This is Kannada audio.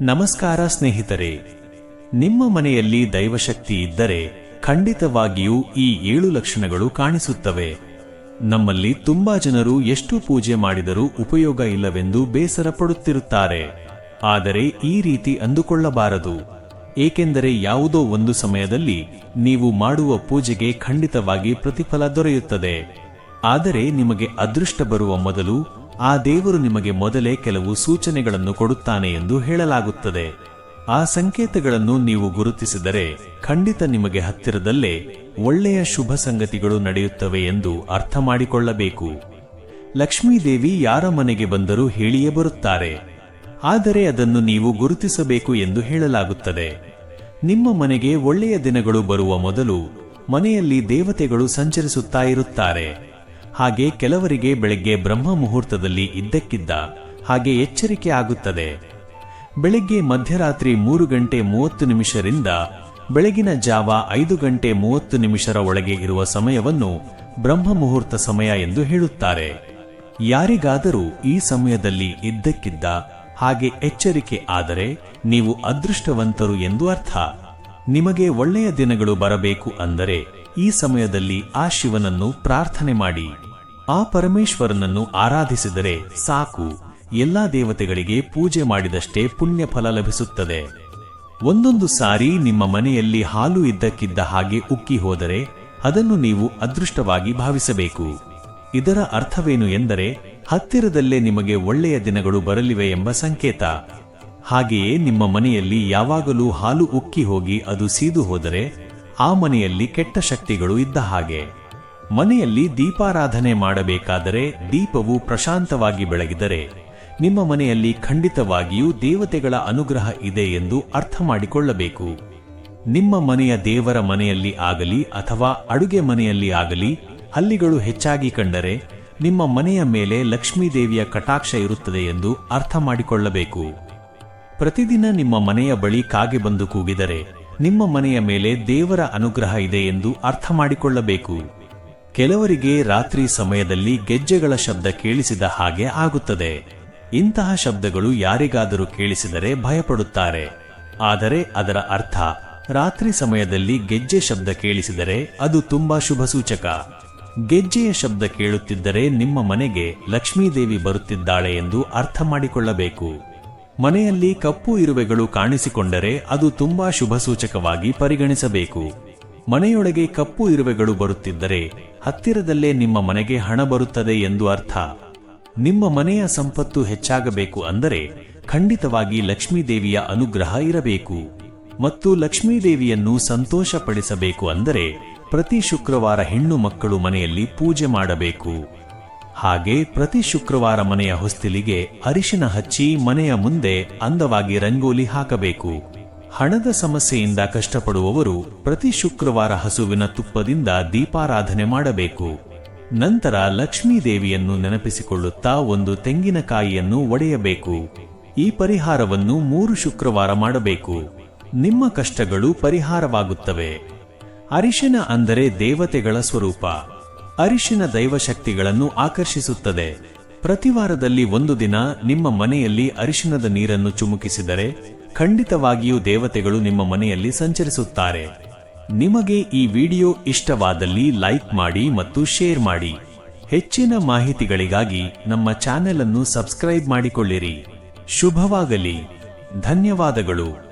ನಮಸ್ಕಾರ ಸ್ನೇಹಿತರೆ, ನಿಮ್ಮ ಮನೆಯಲ್ಲಿ ದೈವಶಕ್ತಿ ಇದ್ದರೆ ಖಂಡಿತವಾಗಿಯೂ ಈ ಏಳು ಲಕ್ಷಣಗಳು ಕಾಣಿಸುತ್ತವೆ. ನಮ್ಮಲ್ಲಿ ತುಂಬಾ ಜನರು ಎಷ್ಟು ಪೂಜೆ ಮಾಡಿದರೂ ಉಪಯೋಗ ಇಲ್ಲವೆಂದು ಬೇಸರ ಪಡುತ್ತಿರುತ್ತಾರೆ. ಆದರೆ ಈ ರೀತಿ ಅಂದುಕೊಳ್ಳಬಾರದು. ಏಕೆಂದರೆ ಯಾವುದೋ ಒಂದು ಸಮಯದಲ್ಲಿ ನೀವು ಮಾಡುವ ಪೂಜೆಗೆ ಖಂಡಿತವಾಗಿ ಪ್ರತಿಫಲ ದೊರೆಯುತ್ತದೆ. ಆದರೆ ನಿಮಗೆ ಅದೃಷ್ಟ ಬರುವ ಮೊದಲು ಆ ದೇವರು ನಿಮಗೆ ಮೊದಲೇ ಕೆಲವು ಸೂಚನೆಗಳನ್ನು ಕೊಡುತ್ತಾನೆ ಎಂದು ಹೇಳಲಾಗುತ್ತದೆ. ಆ ಸಂಕೇತಗಳನ್ನು ನೀವು ಗುರುತಿಸಿದರೆ ಖಂಡಿತ ನಿಮಗೆ ಹತ್ತಿರದಲ್ಲೇ ಒಳ್ಳೆಯ ಶುಭ ಸಂಗತಿಗಳು ನಡೆಯುತ್ತವೆ ಎಂದು ಅರ್ಥ ಮಾಡಿಕೊಳ್ಳಬೇಕು ಲಕ್ಷ್ಮೀದೇವಿ ಯಾರ ಮನೆಗೆ ಬಂದರೂ ಹೇಳಿಯೇ ಬರುತ್ತಾರೆ. ಆದರೆ ಅದನ್ನು ನೀವು ಗುರುತಿಸಬೇಕು ಎಂದು ಹೇಳಲಾಗುತ್ತದೆ. ನಿಮ್ಮ ಮನೆಗೆ ಒಳ್ಳೆಯ ದಿನಗಳು ಬರುವ ಮೊದಲು ಮನೆಯಲ್ಲಿ ದೇವತೆಗಳು ಸಂಚರಿಸುತ್ತಾ ಇರುತ್ತಾರೆ. ಹಾಗೆ ಕೆಲವರಿಗೆ ಬೆಳಗ್ಗೆ ಬ್ರಹ್ಮ ಮುಹೂರ್ತದಲ್ಲಿ ಇದ್ದಕ್ಕಿದ್ದ ಹಾಗೆ ಎಚ್ಚರಿಕೆ ಆಗುತ್ತದೆ. ಬೆಳಗ್ಗೆ ಮಧ್ಯರಾತ್ರಿ ಮೂರು ಗಂಟೆ ಮೂವತ್ತು ನಿಮಿಷರಿಂದ ಬೆಳಗಿನ ಜಾವ ಐದು ಗಂಟೆ ಮೂವತ್ತು ನಿಮಿಷರ ಒಳಗೆ ಇರುವ ಸಮಯವನ್ನು ಬ್ರಹ್ಮ ಮುಹೂರ್ತ ಸಮಯ ಎಂದು ಹೇಳುತ್ತಾರೆ. ಯಾರಿಗಾದರೂ ಈ ಸಮಯದಲ್ಲಿ ಇದ್ದಕ್ಕಿದ್ದ ಹಾಗೆ ಎಚ್ಚರಿಕೆ ಆದರೆ ನೀವು ಅದೃಷ್ಟವಂತರು ಎಂದು ಅರ್ಥ. ನಿಮಗೆ ಒಳ್ಳೆಯ ದಿನಗಳು ಬರಬೇಕು ಅಂದರೆ ಈ ಸಮಯದಲ್ಲಿ ಆ ಶಿವನನ್ನು ಪ್ರಾರ್ಥನೆ ಮಾಡಿ. ಆ ಪರಮೇಶ್ವರನನ್ನು ಆರಾಧಿಸಿದರೆ ಸಾಕು. ಎಲ್ಲಾ ದೇವತೆಗಳಿಗೆ ಪೂಜೆ ಮಾಡಿದಷ್ಟೇ ಪುಣ್ಯ ಫಲ ಲಭಿಸುತ್ತದೆ. ಒಂದೊಂದು ಸಾರಿ ನಿಮ್ಮ ಮನೆಯಲ್ಲಿ ಹಾಲು ಇದ್ದಕ್ಕಿದ್ದ ಹಾಗೆ ಉಕ್ಕಿ ಹೋದರೆ ಅದನ್ನು ನೀವು ಅದೃಷ್ಟವಾಗಿ ಭಾವಿಸಬೇಕು. ಇದರ ಅರ್ಥವೇನು ಎಂದರೆ ಹತ್ತಿರದಲ್ಲೇ ನಿಮಗೆ ಒಳ್ಳೆಯ ದಿನಗಳು ಬರಲಿವೆ ಎಂಬ ಸಂಕೇತ. ಹಾಗೆಯೇ ನಿಮ್ಮ ಮನೆಯಲ್ಲಿ ಯಾವಾಗಲೂ ಹಾಲು ಉಕ್ಕಿ ಹೋಗಿ ಅದು ಸೀದು ಹೋದರೆ ಆ ಮನೆಯಲ್ಲಿ ಕೆಟ್ಟ ಶಕ್ತಿಗಳು ಇದ್ದ ಹಾಗೆ. ಮನೆಯಲ್ಲಿ ದೀಪಾರಾಧನೆ ಮಾಡಬೇಕಾದರೆ ದೀಪವು ಪ್ರಶಾಂತವಾಗಿ ಬೆಳಗಿದರೆ ನಿಮ್ಮ ಮನೆಯಲ್ಲಿ ಖಂಡಿತವಾಗಿಯೂ ದೇವತೆಗಳ ಅನುಗ್ರಹ ಇದೆ ಎಂದು ಅರ್ಥ ಮಾಡಿಕೊಳ್ಳಬೇಕು. ನಿಮ್ಮ ಮನೆಯ ದೇವರ ಮನೆಯಲ್ಲಿ ಆಗಲಿ ಅಥವಾ ಅಡುಗೆ ಮನೆಯಲ್ಲಿ ಆಗಲಿ ಹಲ್ಲಿಗಳು ಹೆಚ್ಚಾಗಿ ಕಂಡರೆ ನಿಮ್ಮ ಮನೆಯ ಮೇಲೆ ಲಕ್ಷ್ಮೀದೇವಿಯ ಕಟಾಕ್ಷ ಇರುತ್ತದೆ ಎಂದು ಅರ್ಥ ಮಾಡಿಕೊಳ್ಳಬೇಕು. ಪ್ರತಿದಿನ ನಿಮ್ಮ ಮನೆಯ ಬಳಿ ಕಾಗೆ ಬಂದು ಕೂಗಿದರೆ ನಿಮ್ಮ ಮನೆಯ ಮೇಲೆ ದೇವರ ಅನುಗ್ರಹ ಇದೆ ಎಂದು ಅರ್ಥ ಮಾಡಿಕೊಳ್ಳಬೇಕು. ಕೆಲವರಿಗೆ ರಾತ್ರಿ ಸಮಯದಲ್ಲಿ ಗೆಜ್ಜೆಗಳ ಶಬ್ದ ಕೇಳಿಸಿದ ಹಾಗೆ ಆಗುತ್ತದೆ. ಇಂತಹ ಶಬ್ದಗಳು ಯಾರಿಗಾದರೂ ಕೇಳಿಸಿದರೆ ಭಯಪಡುತ್ತಾರೆ. ಆದರೆ ಅದರ ಅರ್ಥ, ರಾತ್ರಿ ಸಮಯದಲ್ಲಿ ಗೆಜ್ಜೆ ಶಬ್ದ ಕೇಳಿಸಿದರೆ ಅದು ತುಂಬಾ ಶುಭ ಸೂಚಕ. ಗೆಜ್ಜೆಯ ಶಬ್ದ ಕೇಳುತ್ತಿದ್ದರೆ ನಿಮ್ಮ ಮನೆಗೆ ಲಕ್ಷ್ಮೀದೇವಿ ಬರುತ್ತಿದ್ದಾಳೆ ಎಂದು ಅರ್ಥ ಮಾಡಿಕೊಳ್ಳಬೇಕು. ಮನೆಯಲ್ಲಿ ಕಪ್ಪು ಇರುವೆಗಳು ಕಾಣಿಸಿಕೊಂಡರೆ ಅದು ತುಂಬಾ ಶುಭ ಸೂಚಕವಾಗಿ ಪರಿಗಣಿಸಬೇಕು. ಮನೆಯೊಳಗೆ ಕಪ್ಪು ಇರುವೆಗಳು ಬರುತ್ತಿದ್ದರೆ ಹತ್ತಿರದಲ್ಲೇ ನಿಮ್ಮ ಮನೆಗೆ ಹಣ ಬರುತ್ತದೆ ಎಂದು ಅರ್ಥ. ನಿಮ್ಮ ಮನೆಯ ಸಂಪತ್ತು ಹೆಚ್ಚಾಗಬೇಕು ಅಂದರೆ ಖಂಡಿತವಾಗಿ ಲಕ್ಷ್ಮೀದೇವಿಯ ಅನುಗ್ರಹ ಇರಬೇಕು. ಮತ್ತು ಲಕ್ಷ್ಮೀದೇವಿಯನ್ನು ಸಂತೋಷಪಡಿಸಬೇಕು ಅಂದರೆ ಪ್ರತಿ ಶುಕ್ರವಾರ ಹೆಣ್ಣು ಮಕ್ಕಳು ಮನೆಯಲ್ಲಿ ಪೂಜೆ ಮಾಡಬೇಕು. ಹಾಗೆ ಪ್ರತಿ ಶುಕ್ರವಾರ ಮನೆಯ ಹೊಸ್ತಿಲಿಗೆ ಅರಿಶಿನ ಹಚ್ಚಿ ಮನೆಯ ಮುಂದೆ ಅಂದವಾಗಿ ರಂಗೋಲಿ ಹಾಕಬೇಕು. ಹಣದ ಸಮಸ್ಯೆಯಿಂದ ಕಷ್ಟಪಡುವವರು ಪ್ರತಿ ಶುಕ್ರವಾರ ಹಸುವಿನ ತುಪ್ಪದಿಂದ ದೀಪಾರಾಧನೆ ಮಾಡಬೇಕು. ನಂತರ ಲಕ್ಷ್ಮೀ ದೇವಿಯನ್ನು ನೆನಪಿಸಿಕೊಳ್ಳುತ್ತಾ ಒಂದು ತೆಂಗಿನಕಾಯಿಯನ್ನು ಒಡೆಯಬೇಕು. ಈ ಪರಿಹಾರವನ್ನು ಮೂರು ಶುಕ್ರವಾರ ಮಾಡಬೇಕು. ನಿಮ್ಮ ಕಷ್ಟಗಳು ಪರಿಹಾರವಾಗುತ್ತವೆ. ಅರಿಶಿನ ಅಂದರೆ ದೇವತೆಗಳ ಸ್ವರೂಪ. ಅರಿಶಿನ ದೈವಶಕ್ತಿಗಳನ್ನು ಆಕರ್ಷಿಸುತ್ತದೆ. ಪ್ರತಿವಾರದಲ್ಲಿ ಒಂದು ದಿನ ನಿಮ್ಮ ಮನೆಯಲ್ಲಿ ಅರಿಶಿನದ ನೀರನ್ನು ಚುಮುಕಿಸಿದರೆ ಖಂಡಿತವಾಗಿಯೂ ದೇವತೆಗಳು ನಿಮ್ಮ ಮನೆಯಲ್ಲಿ ಸಂಚರಿಸುತ್ತಾರೆ. ನಿಮಗೆ ಈ ವಿಡಿಯೋ ಇಷ್ಟವಾದಲ್ಲಿ ಲೈಕ್ ಮಾಡಿ ಮತ್ತು ಶೇರ್ ಮಾಡಿ. ಹೆಚ್ಚಿನ ಮಾಹಿತಿಗಳಿಗಾಗಿ ನಮ್ಮ ಚಾನೆಲ್ ಅನ್ನು ಸಬ್ಸ್ಕ್ರೈಬ್ ಮಾಡಿಕೊಳ್ಳಿರಿ. ಶುಭವಾಗಲಿ. ಧನ್ಯವಾದಗಳು.